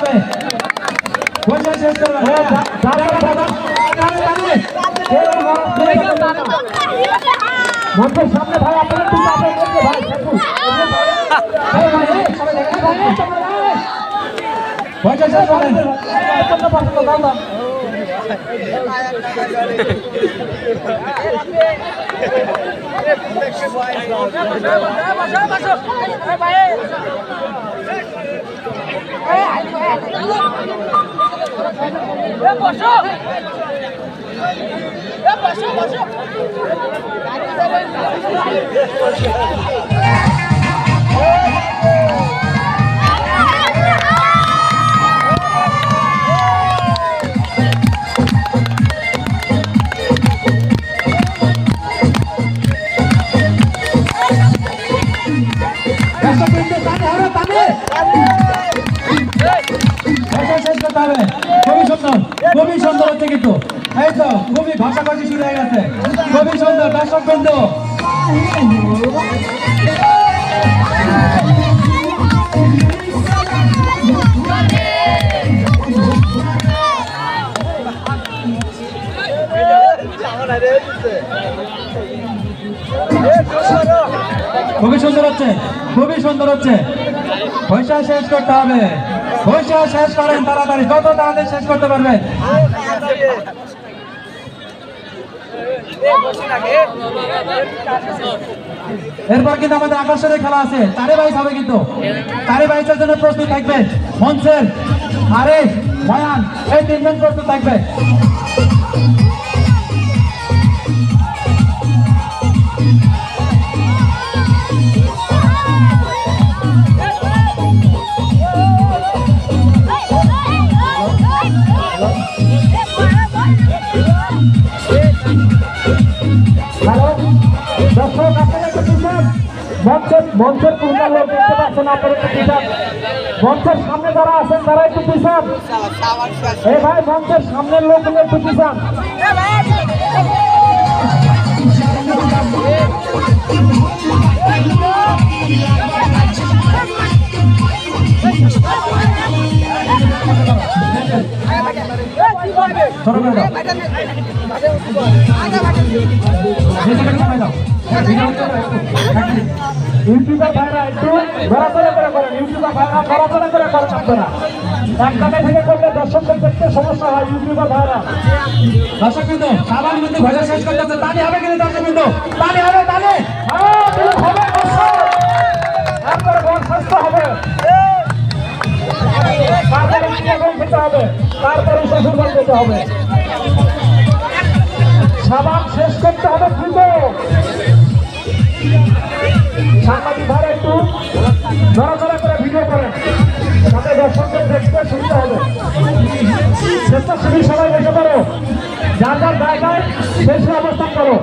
করতে হবে। পয়সা শেষ করবে। হ্যাঁ দাদা দাদা মঞ্চের সামনে ভাই আপনারা একটু চাপের মধ্যে ভাই থাকুন। ভাই, ভাই, এই, সবাই ভাই, এই, সবাই, খুবই ভাষাভাষী শুরু হয়ে গেছে। খুবই সুন্দর দর্শক বন্ধু খুবই সুন্দর হচ্ছে খুবই সুন্দর হচ্ছে। পয়সা শেষ করতে হবে। পয়সা শেষ করেন তাড়াতাড়ি। যত তাড়াতাড়ি শেষ করতে পারবে এরপর কিন্তু আমাদের আকর্ষণের খেলা আছে। তারে বাইশ হবে কিন্তু। তারে বাইশের জন্য প্রস্তুত থাকবে মঞ্চের আরে ভয়ান এই তিনজন প্রস্তুত থাকবে। মঞ্চের পুরোটা লোক দেখতে পাচ্ছেন আপনারা একটু পিছান। মঞ্চের সামনে যারা আছেন তারা একটু পিছান। এই ভাই মঞ্চের সামনের লোকগুলো একটু পিছান। ছোট নিচে করে দাও। ইউটিউবার ভাইরা একটু ঘোরাফেরা করে করেন ইউটিউবার ভাইরা ঘোরাফেরা করে করেন আপনারা। এক জায়গায় থেকে করলে দর্শকদের দেখতে সমস্যা হয় ইউটিউবার ভাইরা। দর্শক কিন্তু সাবান কিন্তু ভজা শেষ করতে তালি হবে কিন্তু দর্শক কিন্তু তালি হবে তালি! হ্যাঁ হবে দর্শক! স্বাস্থ্য হবে। তারপরে খেতে হবে। তারপরে শ্বশুর বাড়ি যেতে হবে। সাবান শেষ করতে হবে দ্রুত সাংবাদিক ভাইরা একটু নড়াচড়া করে ভিডিও করেন। তাতে দর্শকদের দেখতে সুবিধা হবে। স্বেচ্ছাসেবী সবাই বসে পারো যার যার জায়গায় শেষে অবস্থান করো।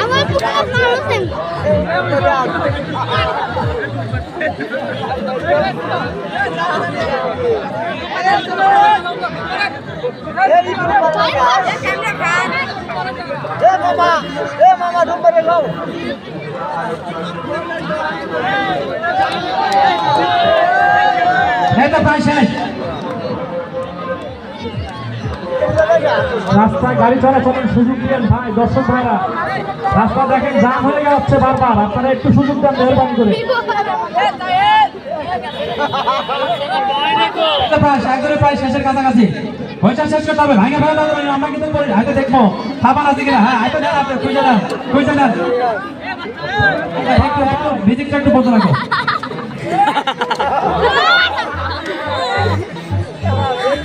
আমার পুরো মানুষ এই তো প্রায় শেষ। রাস্তায় গাড়ি চলাচলের সুযোগ দিলেন ভাই দর্শক ভাইরা রাস্তা দেখেন জাম হয়ে যাচ্ছে বারবার। আপনারা একটু সুযোগ দেন মেহরবানি করে। প্রায় একজনের প্রায় শেষের কাছাকাছি। পয়সা শেষ করতে হবে। ভাঙে ফেলে দেওয়া আমরা কিন্তু হয়তো দেখব। খাবার আছে কিনা? হ্যাঁ হয়তো দেন আপনি খুঁজে দেন খুঁজে দেন। একটু মিউজিকটা রাখো।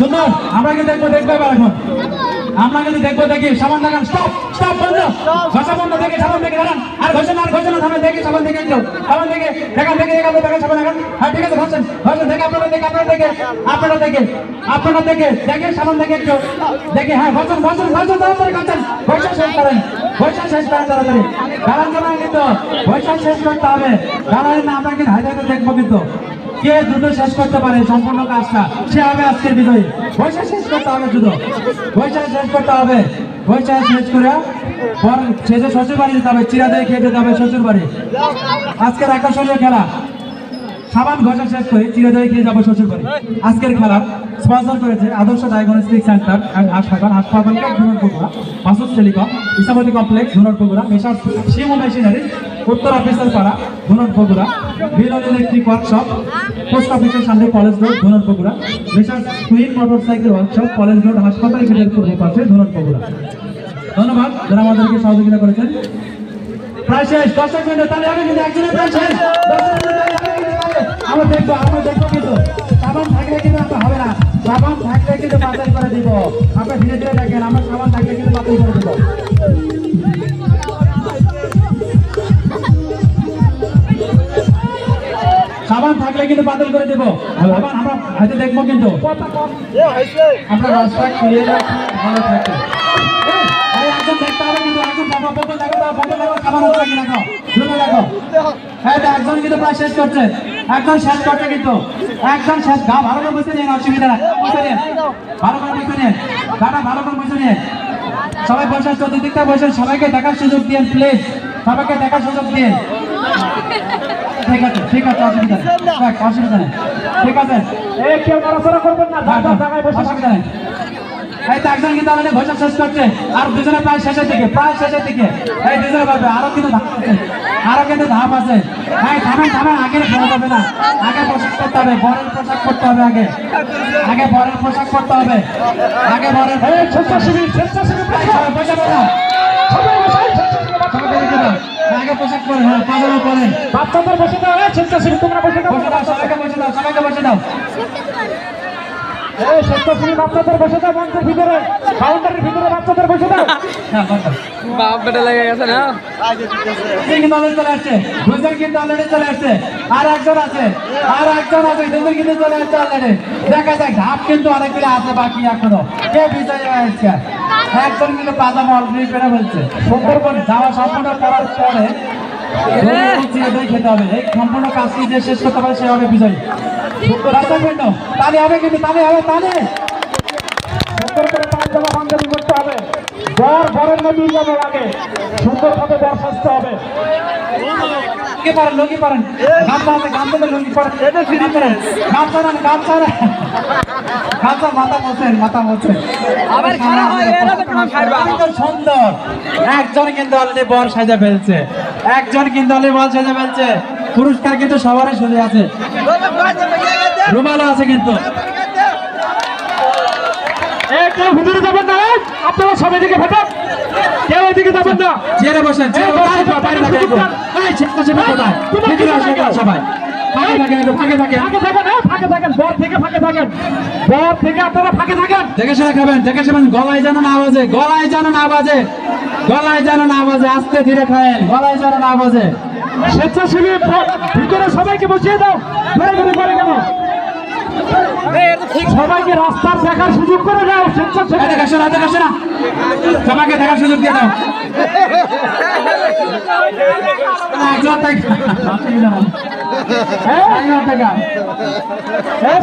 সুন্দর, আমরা কিন্তু দেখব দেখব এবার এখন। আমরা কিন্তু দেখব, দেখি সামান দেখান স্টপ স্টপ বন্ধ। ঘষা বন্ধ, দেখে সামান দেখে দাঁড়ান। আর ঘষেন আর ঘষেন না দেখে সামান দেখে একটু সামান দেখে দেখান দেখে দেখান দেখেন সামান দেখান হ্যাঁ ঠিক আছে ঘষেন ঘষেন দেখে, আপনারা দেখে আপনারা দেখে আপনারা দেখে আপনারা দেখে দেখে সামান দেখে একটু। দেখে হ্যাঁ ঘষেন ঘষেন ঘষেন তাড়াতাড়ি ঘষেন ঘষা শেষ করেন, ঘষা শেষ করেন তাড়াতাড়ি। দাঁড়ান কিন্তু, ঘষা শেষ করতে হবে। দাঁড়ান না, আমরা কিন্তু হাইতে দেখব কিন্তু। কে দ্রুত শেষ করতে পারে সম্পূর্ণ কাজটা? সে হবে আজকের বিজয়ী। পয়সা শেষ করতে হবে দ্রুত। পয়সা শেষ করতে হবে। পয়সা শেষ করে পর শেষে শ্বশুর বাড়ি যেতে হবে চিরা দিয়ে খেয়ে যেতে হবে শ্বশুর বাড়ি। আজকের আকর্ষণীয় খেলা। সাবান ঘষা শেষ করে চিরদয় খেয়ে যাব শ্বশুর বাড়ি। আজকের খেলা স্পন্সর করেছে আদর্শ ডায়াগনস্টিক সেন্টার অ্যান্ড হাসপাতাল হাসপাতালকে ধুনর বগুড়া বাসুস টেলিকম ইসামতি কমপ্লেক্স ধুনর বগুড়া মেশার শিমু মেশিনারি উত্তর অফিসার পাড়া ধুনর বগুড়া বিরল ইলেকট্রিক ওয়ার্কশপ পোস্ট অফিসের সামনে কলেজ রোড ধুনর বগুড়া মেশার queen motorcycle workshop college road হাসপাতাল গেটের পূর্ব পাশে ধুনর বগুড়া ধন্যবাদ যারা আমাদেরকে সহযোগিতা করেছেন। প্রায় শেষ, দর্শক মিনিট তাহলে আমি কিন্তু একজনের প্রায় শেষ। আমরা দেখব আমরা দেখব কিন্তু। সাবান থাকলে কিন্তু আমরা হবে না। সাবান থাকলে কিন্তু বাতিল করে দিব। ধীরে ধীরে দেখেন, আমার সাবান থাকলে কিন্তু বাতিল করে দিব। সাবান থাকলে কিন্তু বাতিল করে দেবো। সাবান আমরা হয়তো দেখব কিন্তু। রাস্তা ভালো থাকে। এই একজন দেখতে হবে কিন্তু একজন দেখো বোতল দেখো দাও দেখো সাবান আছে নাকি দেখো। দ্রুত হ্যাঁ একজন কিন্তু প্রায় শেষ করছে, একজন শেষ কিন্তু। শেষ ভালো করে অসুবিধা ভালো করে সবাই বসে, চতুর্দিকটা বসে, সবাইকে দেখার সুযোগ দিন প্লিজ সবাইকে দেখার সুযোগ দিন ঠিক আছে ঠিক আছে অসুবিধা নেই অসুবিধা নেই ঠিক আছে। এই কেউ নড়াচড়া করবেন না জায়গায় বসে অসুবিধা নেই এই তো একজন কিন্তু আমাদের ঘোষণা শেষ করছে আর দুজনে প্রায় শেষের দিকে প্রায় শেষের দিকে। এই দুজনে পারবে আরও কিন্তু আরও কিন্তু ধাপ আছে। এই থামেন থামেন আগে বলা যাবে না। আগে পোশাক করতে হবে বরের পোশাক করতে হবে আগে। আগে বরের পোশাক করতে হবে। আগে বরের স্বেচ্ছাসেবী স্বেচ্ছাসেবী সবাই বসে বসা। আগে পোশাক পরে হ্যাঁ পাজামা পরেন বাচ্চাদের বসে দাও এই স্বেচ্ছাসেবী তোমরা বসে দাও বসে দাও সবাইকে বসে দাও সবাইকে বসে দাও। এই স্বেচ্ছাসেবী বাচ্চাদের বসে দাও মঞ্চের ভিতরে কাউন্টারের ভিতরে বাচ্চাদের বসে দাও। হ্যাঁ বাপ বেটা লেগে গেছে না? কিন্তু already চলে আসছে কিন্তু already চলে আসছে আর একজন আছে আর একজন আছে দুজন কিন্তু চলে আসছে already দেখা যাক ধাপ কিন্তু অনেকগুলো আছে বাকি এখনও। কে বিজয় হয়েছে? একজন কিন্তু পাজামা অলরেডি পেরে ফেলছে। সুন্দরবন যাওয়া সম্পূর্ণ করার পরে চিরদই খেতে হবে। এই সম্পূর্ণ কাজটি যে শেষ করতে পারে সে হবে বিজয়ী বৃন্দ, তালি হবে কিন্তু তাহলে হবে তাহলে সুন্দর করে পাঞ্জামা পাঞ্জাবি করতে হবে। বর বরের নদী যাবে আগে সুন্দরভাবে বর সাজতে হবে। লুঙ্গি পারেন লুঙ্গি পারেন। গামছা আছে গামছাতে লুঙ্গি পারেন। এটা ফিরি করেন গামছা নেন গামছা নেন। গামছা মাথা মোছেন মাথা মোছেন। আবার খারাপ হয়ে তো। একদম সুন্দর। একজন কিন্তু অলরেডি বর সাজা ফেলছে। একজন কিন্তু অলরেডি বর সাজা ফেলছে। পুরস্কার কিন্তু সবারই শুনে আছে। রুমালও আছে কিন্তু। কেউ ভিতরে যাবেন না। আপনারা সবাই দিকে কেউ এদিকে যাবেন না। চেয়ারে বসেন সবাই। গলায় যেন না বাজে গলায় যেন না বাজে গলায় যেন না বাজে আস্তে ধীরে খায়েন গলায় যেন না বাজে। স্বেচ্ছাসেবী ভিতরে সবাইকে বসিয়ে দাও। করে কেন? সবাইকে রাস্তার দেখার সুযোগ করে দাও স্বেচ্ছাসেবী দেখে শোনা দেখে শোনা সবাইকে দেখার সুযোগ দিয়ে দাও। না,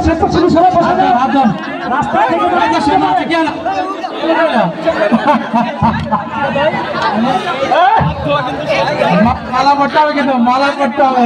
স্বেচ্ছাসেবী সবাই বসে। রাস্তা থেকে মালা পড়তে হবে কিন্তু মালা পড়তে হবে।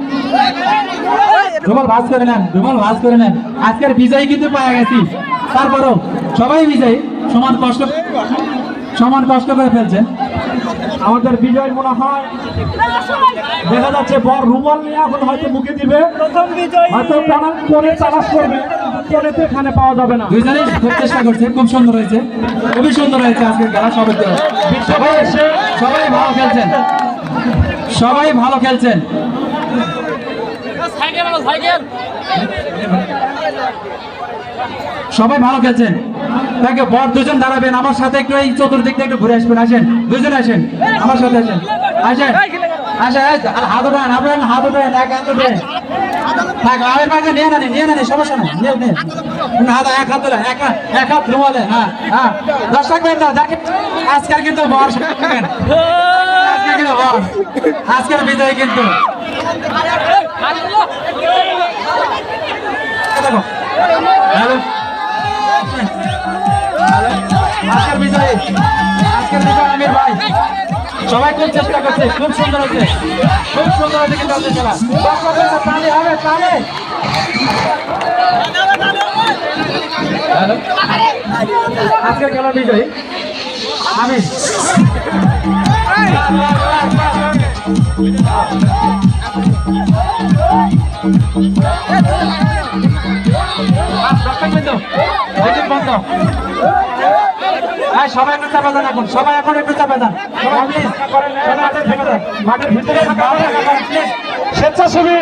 রুমাল ভাজ করে নেন রুমাল ভাজ করে নেন। আজকের বিজয়ী কিন্তু পাওয়া গেছি। তারপরও সবাই বিজয়ী সমান কষ্ট সমান কষ্ট করে ফেলছে আমাদের বিজয় মনে হয় দেখা যাচ্ছে বর রুমাল নিয়ে এখন হয়তো মুখে দিবে। হয়তো টানান করে তালাশ করবে। এখানে পাওয়া যাবে না। দুইজনেই খুব চেষ্টা করছে খুব সুন্দর হয়েছে। খুবই সুন্দর হয়েছে খেলা সবাই সবাই সবাই ভালো খেলছেন। সবাই ভালো খেলছেন। সবাই ভালো খেলছেন। তাকে বর দুজন দাঁড়াবেন। আমার সাথে একটু এই চতুর্দিক থেকে একটু ঘুরে আসবেন। আসেন, দুজন আসেন। আমার সাথে আসেন। আসেন। এক হাত এক হাত হ্যাঁ হ্যাঁ। কিন্তু বর। আজকের বিজয় কিন্তু। আজকের আমির সবাই খুব চেষ্টা করছে খুব সুন্দর হচ্ছে। খুব সুন্দর হচ্ছে কিন্তু আজকের খেলা। তালে হবে তালে। হ্যালো? আজকের খেলা বিজয়ী আমি দর্শকবৃন্দ, মিটিং বন্ধ। সবাই একটু চাপা সবাই এখন একটু চাপা দেন। মাঠের ভিতরে। স্বেচ্ছাসেবী